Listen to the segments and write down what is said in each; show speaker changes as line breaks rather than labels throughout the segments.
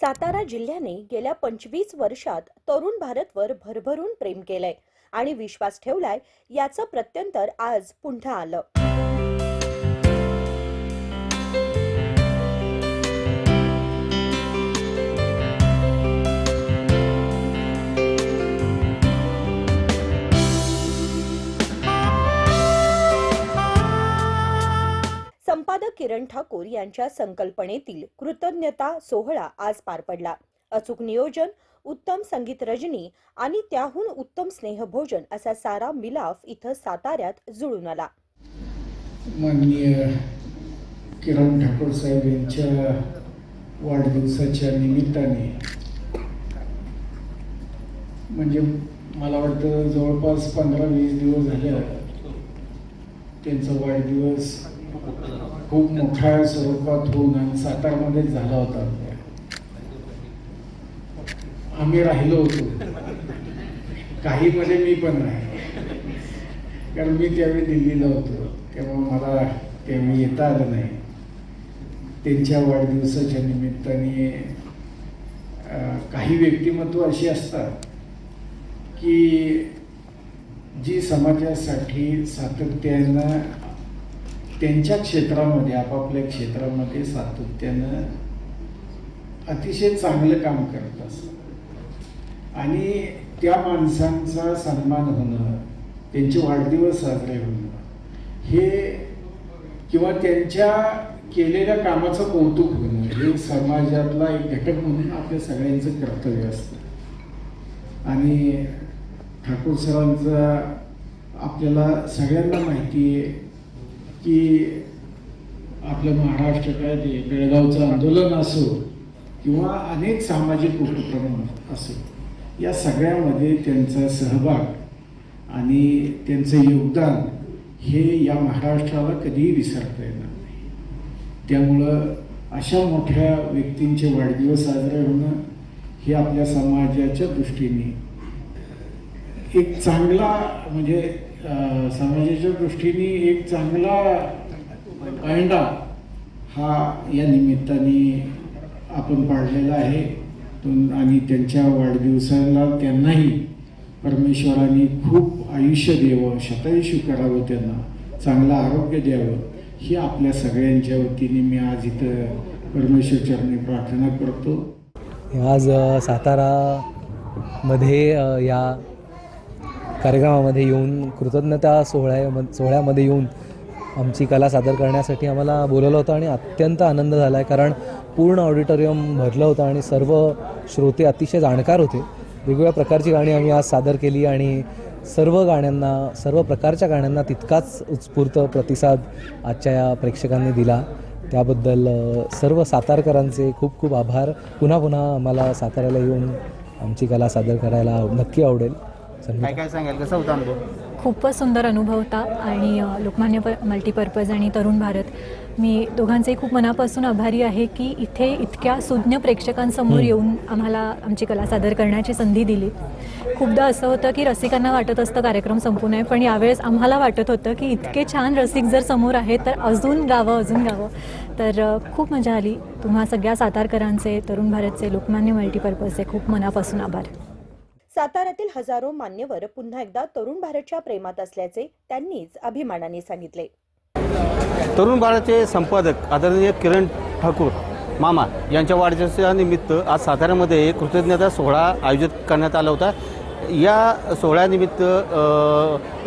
सातारा जिल्ह्याने गेल्या पंचवीस वर्षात तरुण भारतवर भरभरून प्रेम केलंय आणि विश्वास ठेवलाय याचं प्रत्यंतर आज पुन्हा आलं. संपादक किरण ठाकूर यांच्या संकल्पनेतील कृतज्ञता सोहळा आज पार पडला. अचूक नियोजन उत्तम संगीत रजनी आणि त्याहून उत्तम स्नेहभोजन असा सारा मिलाफ इथं साताऱ्यात जुळून आला.
माननीय किरण ठाकूर साहेब यांच्या वाढदिवसाच्या निमित्ताने. म्हणजे मला वाटतं जवळपास पंधरा वीस दिवस झाले त्यांचा वाढदिवस खूप मोठ्या स्वरूपात होऊन आणि सातारमध्येच झाला होता. आम्ही राहिलो होतो. काही मध्ये मी पण नाही कारण मी त्यावेळी दिल्लीला होतो. तेव्हा मला त्यावेळी येता आलं नाही. त्यांच्या वाढदिवसाच्या निमित्ताने काही व्यक्तिमत्व अशी असतात की जी समाजासाठी सातत्यानं त्यांच्या क्षेत्रामध्ये आपापल्या क्षेत्रामध्ये सातत्यानं अतिशय चांगलं काम करत असतात. आणि त्या माणसांचा सन्मान होणं त्यांचे वाढदिवस साजरे होणं हे किंवा त्यांच्या केलेल्या कामाचं कौतुक होणं हे समाजातला एक घटक म्हणून आपल्या सगळ्यांचं कर्तव्य असतं. आणि ठाकूर सरांचा आपल्याला सगळ्यांना माहिती आहे की आपलं महाराष्ट्र काय ते बेळगावचं आंदोलन असो किंवा अनेक सामाजिक उपक्रम असो या सगळ्यामध्ये त्यांचा सहभाग आणि त्यांचं योगदान हे या महाराष्ट्राला कधीही विसरता येणार नाही. त्यामुळं अशा मोठ्या व्यक्तींचे वाढदिवस साजरे होणं हे आपल्या समाजाच्या दृष्टीने एक चांगला म्हणजे समाजाच्या दृष्टीने एक चांगला पायंडा हा या निमित्ताने आपण पाडलेला आहे. आणि त्यांच्या वाढदिवसाला त्यांनाही परमेश्वराने खूप आयुष्य द्यावं शतायुष्य करावं त्यांना चांगलं आरोग्य द्यावं ही आपल्या सगळ्यांच्या वतीने मी आज इथं परमेश्वर चरणी प्रार्थना करतो.
आज सातारामध्ये या कार्यक्रमामध्ये येऊन कृतज्ञता सोहळ्या सोहळ्यामध्ये येऊन आमची कला सादर करण्यासाठी आम्हाला बोलवलं होतं आणि अत्यंत आनंद झाला आहे. कारण पूर्ण ऑडिटोरियम भरलं होतं आणि सर्व श्रोते अतिशय जाणकार होते. वेगवेगळ्या प्रकारची गाणी आम्ही आज सादर केली आणि सर्व गाण्यांना सर्व प्रकारच्या गाण्यांना तितकाच उत्स्फूर्त प्रतिसाद आजच्या या प्रेक्षकांनी दिला. त्याबद्दल सर्व सातारकरांचे खूप खूप आभार. पुन्हा पुन्हा आम्हाला साताऱ्याला येऊन आमची कला सादर करायला नक्की आवडेल.
काय काय सांगाल? कसा होता अनुभव?
खूपच सुंदर अनुभव होता आणि लोकमान्य प मल्टीपर्पज आणि तरुण भारत. मी दोघांचे खूप मनापासून आभारी आहे की इथे इतक्या सुज्ञ प्रेक्षकांसमोर येऊन आम्हाला आमची कला सादर करण्याची संधी दिली. खूपदा असं होतं की रसिकांना वाटत असतं कार्यक्रम संपू नये पण यावेळेस आम्हाला वाटत होतं की इतके छान रसिक जर समोर आहेत तर अजून गावं अजून गावं. तर खूप मजा आली. तुम्हा सगळ्या सातारकरांचे तरुण भारतचे लोकमान्य मल्टीपर्पजचे खूप मनापासून आभार.
साताऱ्यातील हजारो मान्यवर पुन्हा एकदा तरुण भारतच्या प्रेमात असल्याचे त्यांनीच अभिमानाने सांगितले.
तरुण भारतचे संपादक आदरणीय किरण ठाकूर मामा यांच्या वाढदिवसानिमित्त आज साताऱ्यामध्ये कृतज्ञता सोहळा आयोजित करण्यात आला होता. या सोहळ्यानिमित्त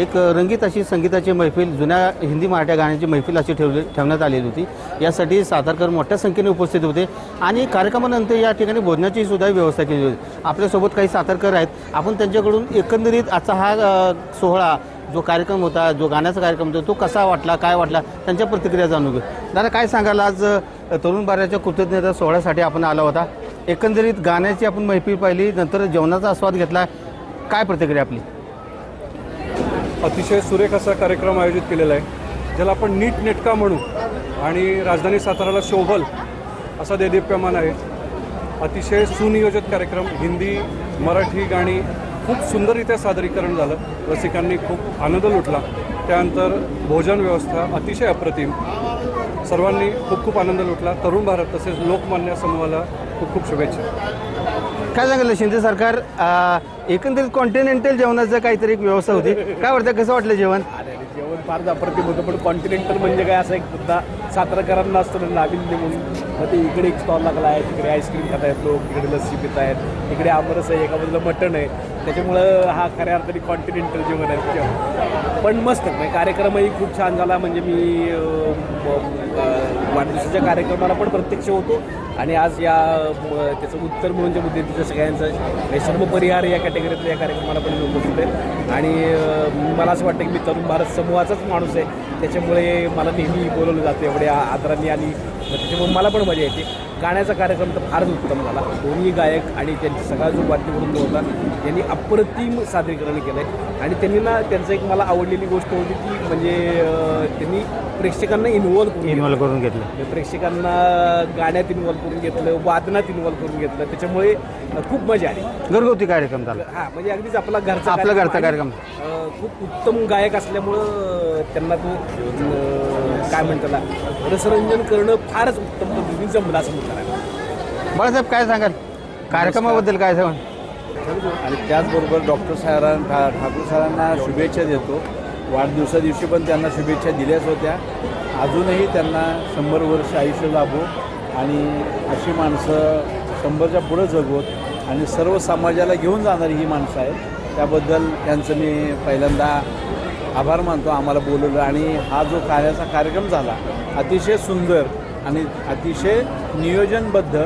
एक रंगीत अशी संगीताची मैफिल जुन्या हिंदी मराठ्या गाण्याची मैफिल अशी ठेवली ठेवण्यात आलेली होती. यासाठी सातारकर मोठ्या संख्येने उपस्थित होते आणि कार्यक्रमानंतर या ठिकाणी भोजनाची सुद्धा व्यवस्था केली होती. आपल्यासोबत काही सातारकर आहेत. आपण त्यांच्याकडून एकंदरीत आजचा हा सोहळा जो कार्यक्रम होता जो गाण्याचा कार्यक्रम होता तो कसा वाटला काय वाटला त्यांच्या प्रतिक्रिया जाणून घेऊ. दादा काय सांगाल आज तरुण भारताच्या कृतज्ञता सोहळ्यासाठी आपण आला होता. एकंदरीत गाण्याची आपण मैफिल पाहिली नंतर जेवणाचा आस्वाद घेतला काय प्रतिक्रिया आपली?
अतिशय सुरेख असा कार्यक्रम आयोजित केलेला आहे ज्याला आपण नीट नेटका म्हणू आणि राजधानी साताराला शोभल असा देदीप्यमान आहे. अतिशय सुनियोजित कार्यक्रम हिंदी मराठी गाणी खूप सुंदररित्या सादरीकरण झालं. रसिकांनी खूप आनंद लुटला. त्यानंतर भोजन व्यवस्था अतिशय अप्रतिम. सर्वांनी खूप खूप आनंद लुटला. तरुण भारत तसेच लोकमान्य समूहाला खूप खूप शुभेच्छा.
काय सांगितलं? शिंदे सरकार एकंदरीत कॉन्टिनेंटल जेवणाचं काहीतरी एक व्यवस्था होती. काय वाटतं? कसं वाटलं जेवण?
अरे अरे, जेवण फार अप्रतिम होतं पण कॉन्टिनेंटल म्हणजे काय? असं एक सुद्धा सातारकरांना असतं ना नाविन्य म्हणून. मग ते इकडे एक स्टॉल लागला आहे तिकडे आईस्क्रीम खात आहेत लोक इकडे लस्सी पित आहेत इकडे आमरस आहे एका बाजूला मटण आहे. त्याच्यामुळं हा खऱ्या अर्थाने कॉन्टिनेंटल जेवण आहे. पण मस्त म्हणजे कार्यक्रमही खूप छान झाला. म्हणजे मी अं, वाढदिवसाच्या कार्यक्रमाला पण प्रत्यक्ष होतो. आणि आज या त्याचं उत्तर म्हणून जे मुद्दे सगळ्यांचं हे सर्व परिहार या कॅटेगरीतल्या या कार्यक्रमाला पण मी उपस्थित आहे आणि मला असं वाटतं की मी तरुण भारत समूहाचाच माणूस आहे. त्याच्यामुळे मला नेहमी बोलवलं जातं एवढ्या आदरांनी आणि मग त्याच्यामुळे मला पण मजा येते. गाण्याचा कार्यक्रम तर फारच उत्तम झाला. दोन्ही गायक आणि त्यांचा सगळा जो वाद्यवृंद होता त्यांनी अप्रतिम सादरीकरण केलं आहे आणि त्यांनी ना त्यांचं एक मला आवडलेली गोष्ट होती की म्हणजे त्यांनी प्रेक्षकांना इन्व्हॉल्व करून.
इन्व्हॉल्व करून घेतलं.
म्हणजे प्रेक्षकांना गाण्यात इन्व्हॉल्व करून घेतलं वादनात इन्व्हॉल्व करून घेतलं. त्याच्यामुळे खूप मजा आली.
घरगुती कार्यक्रम झाला.
हा म्हणजे अगदीच आपला घरचा
आपला घरचा कार्यक्रम.
खूप उत्तम गायक असल्यामुळं त्यांना तो काय म्हणतात रसरंजन करणं फारच उत्तम पद्धतीने जमलं असं म्हणतात
बाळासाहेब काय सांगाल? कार्यक्रमाबद्दल काय सांगाल?
आणि त्याचबरोबर डॉक्टर साहेबां ठा ठाकूर सरांना शुभेच्छा देतो. वाढदिवसा दिवशी पण त्यांना शुभेच्छा दिल्याच होत्या. अजूनही त्यांना शंभर वर्ष आयुष्य लाभो आणि अशी माणसं शंभरच्या पुढं जगवत आणि सर्व समाजाला घेऊन जाणारी ही माणसं आहेत. त्याबद्दल त्यांचं मी पहिल्यांदा आभार मानतो आम्हाला बोलवलं आणि हा जो कार्याचा कार्यक्रम झाला अतिशय सुंदर आणि अतिशय नियोजनबद्ध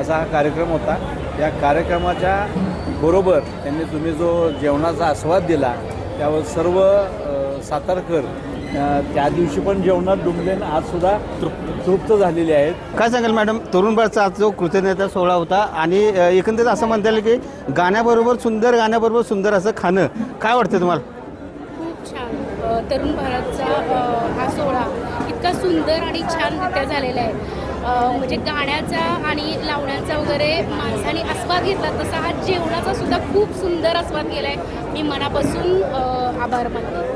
असा हा कार्यक्रम होता. या कार्यक्रमाच्या बरोबर त्यांनी तुम्ही जो जेवणाचा आस्वाद दिला त्यावर सर्व सातारकर त्या दिवशी पण जेवणात डुंबले आणि आजसुद्धा तृप्त तृप्त झालेले आहेत.
काय सांगाल मॅडम तरुण भारतचा आज जो कृतज्ञता सोहळा होता आणि अ, एकंदरीत असं म्हणता येईल की गाण्याबरोबर सुंदर गाण्याबरोबर सुंदर असं खाणं काय वाटतं तुम्हाला?
तरुण भारतचा हा सोहळा इतका सुंदर आणि छानरित्या झालेला आहे. म्हणजे गाण्याचा आणि लावण्याचा वगैरे माणसाने आस्वाद घेतला तसा हा जेवणाचा सुद्धा खूप सुंदर आस्वाद केला आहे मी मनापासून आभार मानते.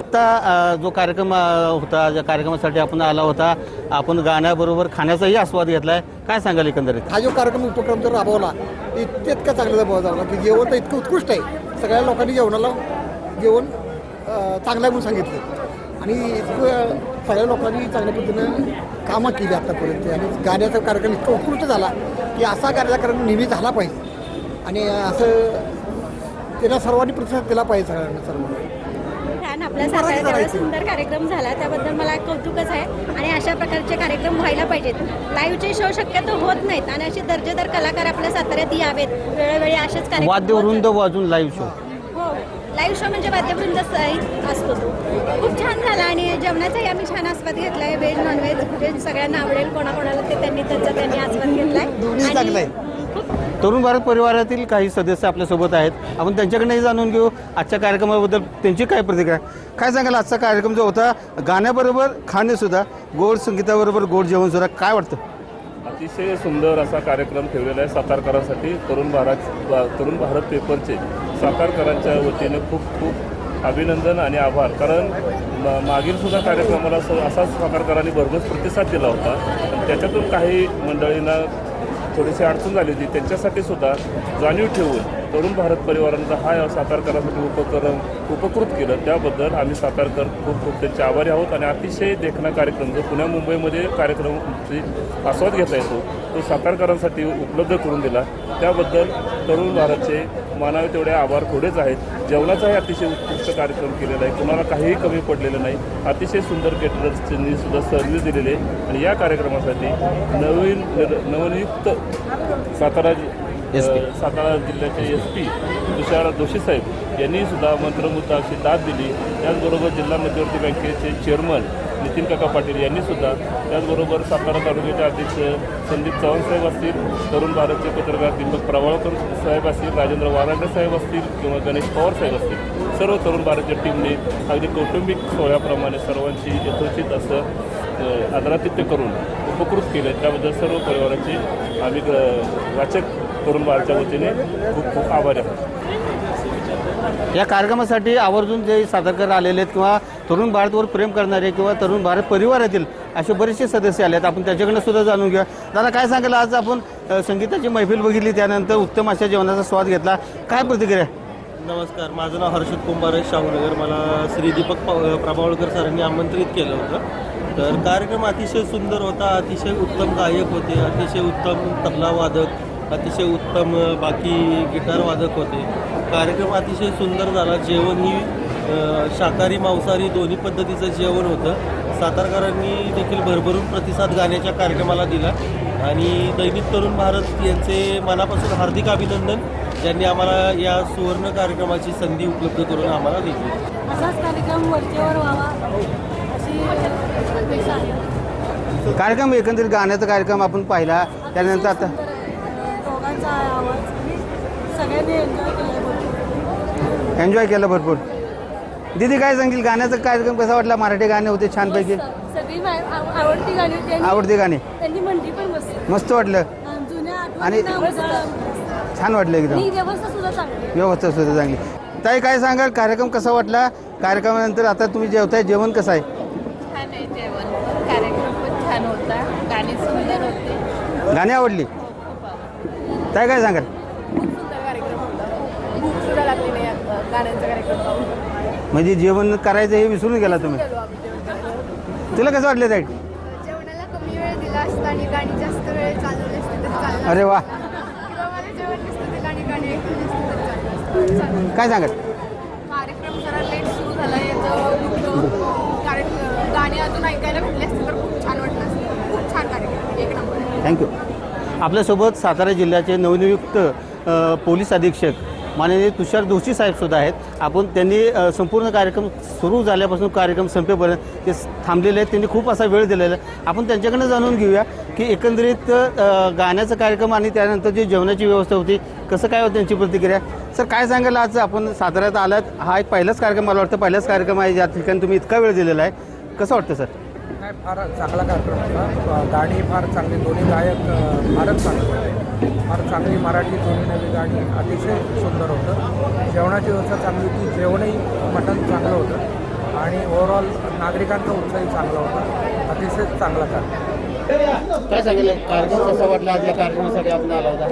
आता जो कार्यक्रम होता ज्या कार्यक्रमासाठी आपण आला होता आपण गाण्याबरोबर खाण्याचाही आस्वाद घेतला आहे काय सांगाल एकंदरीत?
हा जो कार्यक्रम उपक्रम जर राबवला इतकं इतका चांगला राबवला की जेवण तर इतकं उत्कृष्ट आहे. सगळ्या लोकांनी जेवणाला जेवण चांगलं आहे म्हणून सांगितलं. आणि इतकं सगळ्या लोकांनी चांगल्या पद्धतीनं कामं केली आतापर्यंत. आणि गाण्याचा कार्यक्रम इतका उत्कृष्ट झाला की असा कार्यक्रम नेहमी झाला पाहिजे. आणि असं त्याला सर्वांनी प्रतिसाद दिला पाहिजे सगळ्यांना सर्वांना.
छान आपल्या साताऱ्यात एवढा सुंदर कार्यक्रम झाला. त्याबद्दल मला कौतुकच आहे. आणि अशा प्रकारचे कार्यक्रम व्हायला पाहिजेत. लाईव्हचे शो शक्यतो होत नाहीत. आणि असे दर्जेदार कलाकार आपल्या साताऱ्यात यावेत. वेळोवेळी असेच कार्यक्रम
वाद्यवृंद वाजून लाईव्ह शो
लाईव्ह शो म्हणजे वाद्यवृंद सहित असतो तो. खूप छान झाला आणि जेवणाचाही आम्ही छान आस्वाद घेतला आहे व्हेज नॉनव्हेज जे सगळ्यांना आवडेल. कोणाकोणाला ते त्यांनी त्यांचा त्यांनी आस्वाद घेतलाय. आणि खूप
तरुण भारत परिवारातील काही सदस्य आपल्यासोबत आहेत. आपण त्यांच्याकडनंही जाणून घेऊ आजच्या कार्यक्रमाबद्दल त्यांची काय प्रतिक्रिया आहे. काय सांगाल आजचा कार्यक्रम जो होता गाण्याबरोबर खाणेसुद्धा गोड संगीताबरोबर गोड जेवणसुद्धा काय वाटतं?
अतिशय सुंदर असा कार्यक्रम ठेवलेला आहे सातारकरांसाठी. तरुण भारत तरुण भारत पेपरचे सातारकरांच्या वतीने खूप खूप अभिनंदन आणि आभार. कारण मागील सुद्धा कार्यक्रमाला असाच सातारकरांनी भरघोस प्रतिसाद दिला होता. त्याच्यातून काही मंडळींना थोडीशी अडचण झाली होती. त्यांच्यासाठी सुद्धा जाणीव ठेवून तरुण भारत परिवारांचा हा सातारकरांसाठी उपक्रम उपकृत केलं. त्याबद्दल आम्ही सातारकर खूप खूप त्यांचे आभारी आहोत आणि अतिशय देखणा कार्यक्रम जो पुण्या मुंबईमध्ये कार्यक्रमाची आस्वाद घेता येतो तो सातारकरांसाठी उपलब्ध करून दिला. त्याबद्दल तरुण भारतचे मानावे तेवढे आभार थोडेच आहेत. जेवणाचाही अतिशय उत्कृष्ट कार्यक्रम केलेला आहे. कुणाला काहीही कमी पडलेलं नाही. अतिशय सुंदर केटरर्सनी सुद्धा सर्व्हिस दिलेली आहे. आणि या कार्यक्रमासाठी नवीन नवनियुक्त सातारा सातारा जिल्ह्याचे एस पी तुषार जोशी साहेब यांनी सुद्धा मंत्रमुद्दा अशी दाद दिली. त्याचबरोबर जिल्हा मध्यवर्ती बँकेचे चेअरमन नितीन काका पाटील यांनी सुद्धा त्याचबरोबर सातारा तालुक्याचे अध्यक्ष संदीप चव्हाण साहेब असतील तरुण भारतचे पत्रकार दीपक प्रवाळकर साहेब असतील राजेंद्र वारांडे साहेब असतील किंवा गणेश पवार साहेब असतील. सर्व तरुण भारतच्या टीमने अगदी कौटुंबिक सोहळ्याप्रमाणे सर्वांची यथोचित असं आदरातिथ्य करून उपकृत केलं. त्याबद्दल सर्व परिवाराची आम्ही वाचक तरुण भारतच्या वतीने खूप खूप आभारी आहोत
या कार्यक्रमासाठी आवर्जून जे सादरकर आलेले आहेत किंवा तरुण भारतवर प्रेम करणारे किंवा तरुण भारत परिवारातील असे बरेचसे सदस्य आले आहेत आपण त्याच्याकडनं सुद्धा जाणून घेऊया. दादा काय सांगाल? आज आपण संगीताची मैफिल बघितली त्यानंतर उत्तम अशा जेवणाचा स्वाद घेतला. काय प्रतिक्रिया
नमस्कार माझं नाव हर्षद कुंभार शाहूनगर. मला श्री दीपक प्रभावळकर सरांनी आमंत्रित केलं होतं. तर कार्यक्रम अतिशय सुंदर होता अतिशय उत्तम गायक होते अतिशय उत्तम तबला वादक अतिशय उत्तम बाकी गिटार वादक होते. कार्यक्रम अतिशय सुंदर झाला. जेवण ही शाकाहारी मांसाहारी दोन्ही पद्धतीचं जेवण होतं. सातारकरांनी देखील भरभरून प्रतिसाद गाण्याच्या कार्यक्रमाला दिला. आणि दैनिक तरुण भारत यांचे मनापासून हार्दिक अभिनंदन ज्यांनी आम्हाला या सुवर्ण कार्यक्रमाची संधी उपलब्ध करून आम्हाला दिली.
असाच कार्यक्रम वरचेवर व्हावा
कार्यक्रम एकंदरीत गाण्याचा कार्यक्रम आपण पाहिला. त्यानंतर आता
आवाज. सगळ्यांनी एन्जॉय केलं
एन्जॉय केलं भरपूर. दीदी काय सांगतील गाण्याचा कार्यक्रम कसा वाटला? मराठी गाणे होते छानपैकी.
सगळी आवडती गाणी होती आणि
आवडते गाणे.
त्यांनी म्हणली पण मस्त.
मस्त वाटलं.
जुन्या
आणि- छान वाटलं एकदम.
व्यवस्था सुद्धा चांगली.
व्यवस्था सुद्धा चांगली. ताई काय सांगाल? कार्यक्रम कसा वाटला? कार्यक्रमानंतर आता तुम्ही जेवताय. जेवण कसं आहे?
छान आहे जेवण. कार्यक्रम पण छान होता. गाणी सुंदर होते.
गाणी आवडली? ताई काय सांगाल? म्हणजे जेवण करायचं हे विसरून गेला तुम्ही? तुला कसं वाटलं ताई?
जेवणाला कमी वेळ दिला असता आणि गाणी जास्त वेळ चालवली असते तरी चाललं
अरे वा.
किंवा मला जेवण नसतं ते गाणी गाणी ऐकून नसतं तरी चाललं असतं. चालेल.
काय सांगाल?
कार्यक्रम जरा लेट सुरू झाला. याचं कारण गाणी अजून ऐकायला भेटले असते तर खूप छान वाटलं असतं. खूप छान कार्यक्रम. एक नंबर.
थँक्यू आपल्यासोबत सातारा जिल्ह्याचे नवनियुक्त पोलीस अधीक्षक माननीय तुषार जोशी साहेबसुद्धा आहेत. आपण त्यांनी संपूर्ण कार्यक्रम सुरू झाल्यापासून कार्यक्रम संपेपर्यंत ते थांबलेले आहेत. त्यांनी खूप असा वेळ दिलेला आहे. आपण त्यांच्याकडनं जाणून घेऊया की एकंदरीत गाण्याचा कार्यक्रम आणि त्यानंतर जी जेवणाची व्यवस्था होती कसं काय होतं त्यांची प्रतिक्रिया? सर काय सांगाल आज आपण साताऱ्यात आलात? हा एक पहिलाच कार्यक्रम मला वाटतं पहिलाच कार्यक्रम आहे ज्या ठिकाणी तुम्ही इतका वेळ दिलेला आहे. कसं वाटतं सर?
नाही फार चांगला कार्यक्रम होता. गाणी फार चांगली दोन्ही गायक फारच चांगले होते. फार चांगली मराठी दोन्ही नवी गाणी अतिशय सुंदर होतं. जेवणाची व्यवस्था चांगली होती जेवणही मटण चांगलं होतं. आणि ओव्हरऑल नागरिकांचा उत्साहही चांगला होता. अतिशय चांगला कार्यक्रम.
काय कार्यक्रम कसा वाटला आज या कार्यक्रमासाठी आपण आला होता?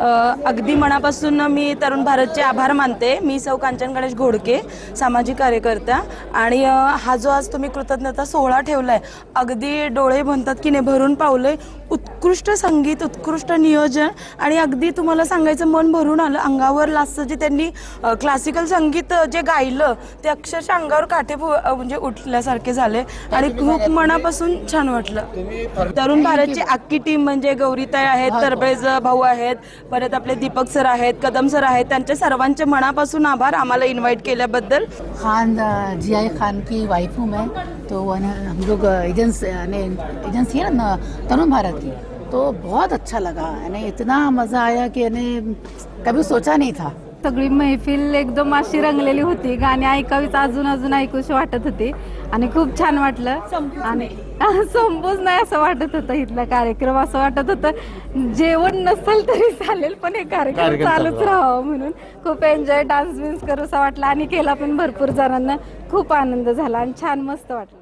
अ, अगदी मनापासून मी तरुण भारतचे आभार मानते. मी सौ कांचन गणेश घोडके सामाजिक कार्यकर्त्या आणि अ, हा जो आज तुम्ही कृतज्ञता सोहळा ठेवला आहे अगदी डोळे म्हणतात की नाही भरून पावले उत्कृष्ट संगीत उत्कृष्ट नियोजन आणि अगदी तुम्हाला सांगायचं मन भरून आलं अंगावर लास्तं जे त्यांनी क्लासिकल संगीत जे गायलं ते अक्षरशः अंगावर काठे म्हणजे उठल्यासारखे झाले आणि खूप मनापासून छान वाटलं. तरुण भारतची अख्खी टीम म्हणजे गौरीताई आहेत तरबेज भाऊ आहेत परत आपले दीपक सर आहेत कदम सर आहेत त्यांच्या सर्वांचे मनापासून आभार आम्हाला इन्व्हाइट केल्याबद्दल.
खान जिया खान की वाइफ हूँ मैं. तो वो ना हम लोग एजेंस यानी एजेंसी है ना तरुण भारत की तो बहुत अच्छा लगा। यानी इतना मज़ा आया कि यानी कभी सोचा नहीं था।
सगळी मैफिल एकदम अशी रंगलेली होती गाणी ऐकावीच अजून अजून ऐकूशी वाटत होती. आणि खूप छान वाटलं. आणि संपूच नाही असं वाटत होतं इथला कार्यक्रम. असं वाटत होतं जेवण नसेल तरी चालेल पण हे
कार्यक्रम
चालूच
चालू.
राहावं म्हणून. खूप एन्जॉय डान्स बिन्स करूसा वाटला. आणि केला पण भरपूर जणांना खूप आनंद झाला आणि छान मस्त वाटलं.